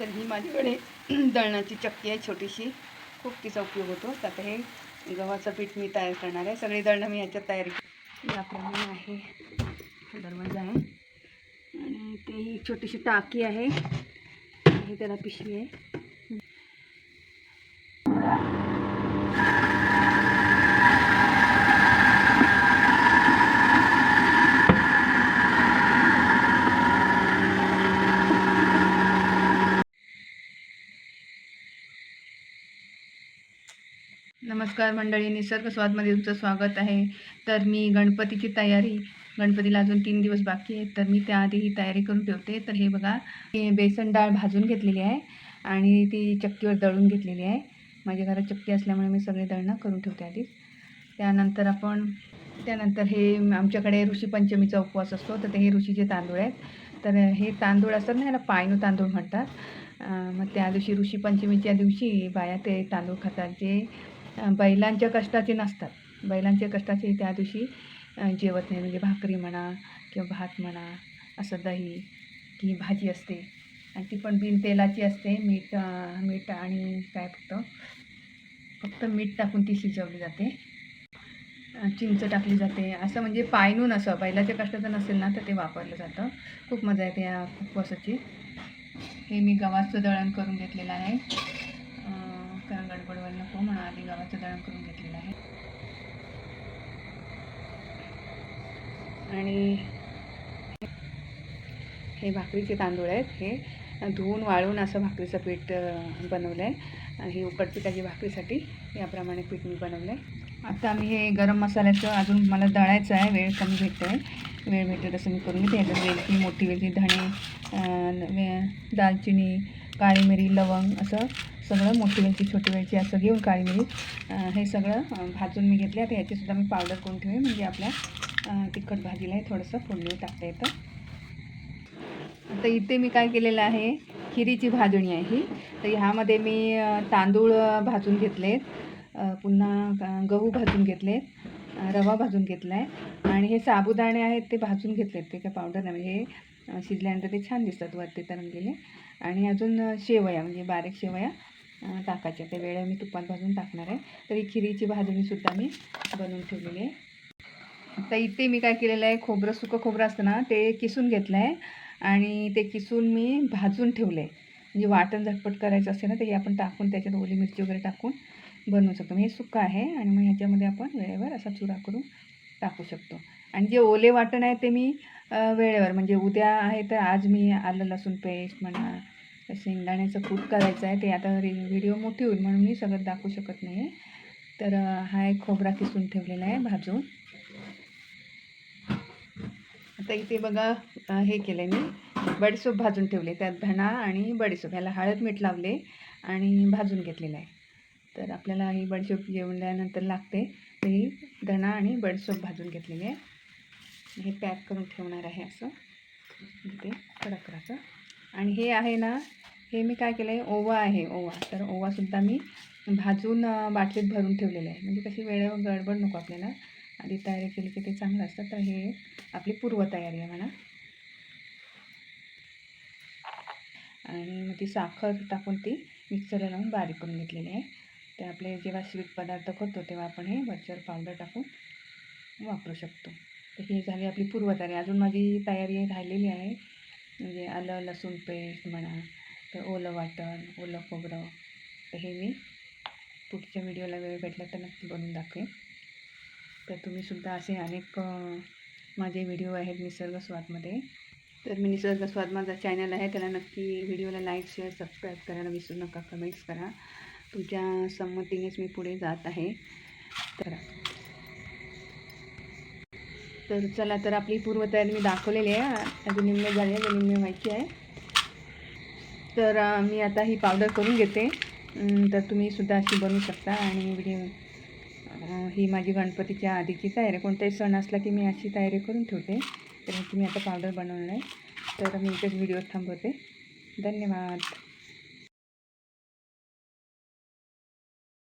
तर ही माझ्याकडे दळणाची चक्की आहे छोटीशी. खूप तिचा उपयोग होतो. आता हे गव्हाचं पीठ मी तयार करणार आहे. सगळी दळणं मी याच्यात तयारी केली. याप्रमाणे आहे. दरवाजा आहे. आणि ते ही छोटीशी टाकी आहे. ही त्याला पिशवी आहे. नमस्कार मंडळी निसर्ग स्वादमध्ये तुमचं स्वागत आहे. तर मी गणपतीची तयारी गणपतीला अजून तीन दिवस बाकी आहेत तर मी त्याआधी ही तयारी करून ठेवते. तर हे बघा हे बेसन डाळ भाजून घेतलेली आहे आणि ती चक्कीवर दळून घेतलेली आहे. माझ्या घरात चक्की असल्यामुळे मी सगळे दळणं करून ठेवते आधीच. त्यानंतर आपण त्यानंतर हे आमच्याकडे ऋषीपंचमीचा उपवास असतो तर ते हे ऋषीचे तांदूळ आहेत. तर हे तांदूळ असतात ना याला पायनू तांदूळ म्हणतात. मग त्या दिवशी ऋषीपंचमीच्या दिवशी बाया ते तांदूळ खातात जे बैलांच्या कष्टाचे नसतात. बैलांच्या कष्टाचे त्या दिवशी जेवत नाही. म्हणजे भाकरी म्हणा किंवा भात म्हणा असं दही की भाजी असते. आणि ती पण बिन तेलाची असते. मीठ मीठ आणि काय फक्त फक्त मीठ टाकून ती शिजवली जाते. चिंच टाकली जाते. असं म्हणजे पायनून असं. बैलाच्या कष्टाचं नसेल ना तर ते वापरलं जातं. खूप मजा येते या उपवासाची. हे मी गव्हाचं दळण करून घेतलेलं आहे. नको म्हणून आधी गव्हाचं दळण करून घेतलेलं आहे. आणि हे भाकरीचे तांदूळ आहेत. हे धुवून वाळून असं भाकरीचं पीठ बनवलं आहे आणि ही उकडपिठाची भाकरीसाठी याप्रमाणे पीठ मी बनवलं आहे आता मी हे गरम मसाल्याचं अजून मला दळायचं आहे. वेळ कमी भेटतो आहे वेळ भेटेल तसं मी करून घेते. याच्यात वेलची मोठी वेलची धणे दालचिनी काळी मिरी लवंग असं सगळं मोठी वेलची छोटी वेलची असं घेऊन काळी मिरी. हे सगळं भाजून मी घेतले आता ह्याचीसुद्धा मी पावडर करून ठेवे म्हणजे आपल्या तिखट भाजीला हे थोडंसं फोडणी टाकता येतं. आता इथे मी काय केलेलं आहे? खिरीची भाजणी आहे ही. तर ह्यामध्ये मी तांदूळ भाजून घेतलेत. पुन्हा गहू भाजून घेतलेत. रवा भाजून घेतला आहे आणि हे साबुदाणे आहेत ते भाजून घेतलेत. ते काय पावडर नाही. म्हणजे हे शिजल्यानंतर ते छान दिसतात. वरती तरंगलेले. आणि अजून शेवया म्हणजे बारीक शेवया. टाकायच्या त्या वेळेला मी तुपात भाजून टाकणार आहे. तर ही खिरीची भाजणीसुद्धा मी बनवून ठेवलेली आहे. आता इथे मी काय केलेलं आहे खोबरं सुकं खोबरं असतं ना ते किसून घेतलं आहे. आणि ते किसून मी भाजून ठेवलं आहे म्हणजे वाटण झटपट करायचं असेल ना ते हे आपण टाकून त्याच्यात ओली मिरची वगैरे टाकून बनवू शकतो. म्हणजे हे सुकं आहे आणि मग ह्याच्यामध्ये आपण वेळेवर असा चुरा करून टाकू शकतो. आणि जे ओले वाटण आहे ते मी वेळेवर म्हणजे उद्या आहे तर आज मी आलं लसूण पेस्ट म्हणा शेंगदाण्याचं कूट करायचं आहे. ते आता व्हिडिओ मोठी होईल म्हणून मी सगळं दाखवू शकत नाही. तर हा एक खोबरा किसून ठेवलेला आहे भाजून. आता इथे बघा हे केलं आहे मी. बडीसोप भाजून ठेवले. त्यात धणा आणि बडीसोप. ह्याला हळद मीठ लावले आणि भाजून घेतलेलं आहे. तर आपल्याला ही बडीसोप जेवल्यानंतर लागते. तर ही धणा आणि बडीसोप भाजून घेतलेली आहे. हे पॅक करून ठेवणार आहे असं. इथे कडक राहतं आणि हे आहे ना हे मी काय केलं आहे ओवा आहे ओवा. तर ओवासुद्धा मी भाजून बाटलीत भरून ठेवलेलं आहे. म्हणजे कशी वेळेवर गडबड नको आपल्याला. आधी तयारी केली की ते चांगलं असतं. तर हे आपली पूर्वतयारी आहे म्हणा. आणि मग ती साखर टाकून ती मिक्सरला लावून बारीक करून घेतलेली आहे. ते आपले जेव्हा स्वीट पदार्थ करतो तेव्हा आपण हे वरच्यावर पावडर टाकून वापरू शकतो. तर ही झाली आपली पूर्वतयारी अजून माझी तयारी राहिलेली आहे. म्हणजे आलं लसूण पेस्ट म्हणा तर ओलं वाटण ओलं खोबरं तर हे मी पुढच्या व्हिडिओला वेळ भेटला तर नक्की बनवून दाखवेन. तर तुम्हीसुद्धा असे अनेक माझे व्हिडिओ आहेत निसर्ग स्वादमध्ये. तर मी निसर्ग स्वाद माझा चॅनल आहे त्याला नक्की व्हिडिओला लाईक शेअर सबस्क्राईब करायला विसरू नका कमेंट्स करा. तुमच्या संमतीनेच मी पुढे जात आहे. तर तर चला तर आपली पूर्वतयारी मी दाखवलेली आहे. अजून निम्मे झाले आहे निम्मे व्हायची आहे. तर मी आता ही पावडर करून घेते. तर तुम्ही सुद्धा अशी बनवू शकता. आणि व्हिडिओ ही माझी गणपतीच्या आधीची तयारी. कोणताही सण असला की मी अशी तयारी करून ठेवते. तर तुम्ही आता पावडर बनवणार आहे. तर मी इथेच व्हिडिओ थांबवते. धन्यवाद.